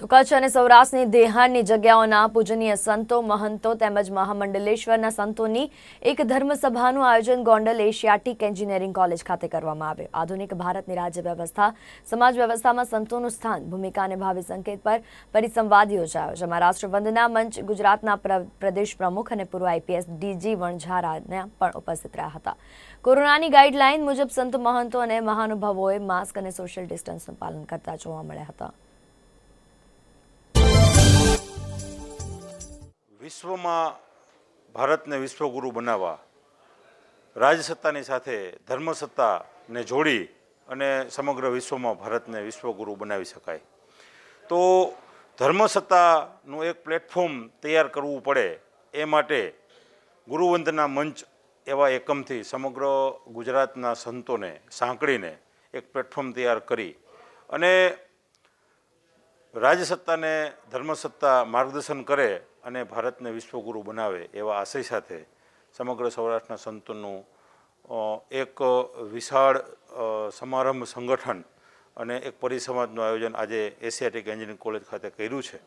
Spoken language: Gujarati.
તો કચ્છ અને સૌરાષ્ટ્રની દેહાણની જગ્યાઓના પૂજનીય સંતો, મહંતો તેમજ મહામંડલેશ્વરના સંતોની એક ધર્મસભાનું આયોજન ગોંડલ એશિયાટિક એન્જિનિયરિંગ કોલેજ ખાતે કરવામાં આવ્યું. આધુનિક ભારતની રાજ્ય વ્યવસ્થા, સમાજ વ્યવસ્થામાં સંતોનું સ્થાન, ભૂમિકા અને ભાવિ સંકેત પર પરિસંવાદ યોજાયો, જેમાં રાષ્ટ્રવંદના મંચ, ગુજરાતના પ્ર- પ્રદેશ પ્રમુખ અને પૂર્વ આઈપીએસ ડીજી વણઝારાના પણ ઉપસ્થિત રહ્યા હતા. કોરોનાની ગાઈડલાઈન મુજબ સંતો, મહંતો અને મહાનુભાવોએ માસ્ક અને સોશિયલ ડિસ્ટન્સનું પાલન કરતા જોવા મળ્યા હતા. વિશ્વમાં ભારતને વિશ્વગુરુ બનાવવા, રાજસત્તાની સાથે ધર્મસત્તાને જોડી અને સમગ્ર વિશ્વમાં ભારતને વિશ્વગુરુ બનાવી શકાય. તો ધર્મસત્તાનું એક પ્લેટફોર્મ તૈયાર કરવું પડે એ માટે ગુરુવંદના મંચ એવા એકમથી સમગ્ર ગુજરાતના સંતોને સાંકળીને એક પ્લેટફોર્મ તૈયાર કરી અને રાજસત્તાને ધર્મસત્તા માર્ગદર્શન કરે અને ભારતને વિશ્વગુરુ બનાવે એવા આશય સાથે સમગ્ર સૌરાષ્ટ્રના સંતોનું એક વિશાળ સમારંભ સંગઠન અને એક પરિસંવાદનું આયોજન આજે એશિયાટિક એન્જિનિયરિંગ કોલેજ ખાતે કર્યું છે.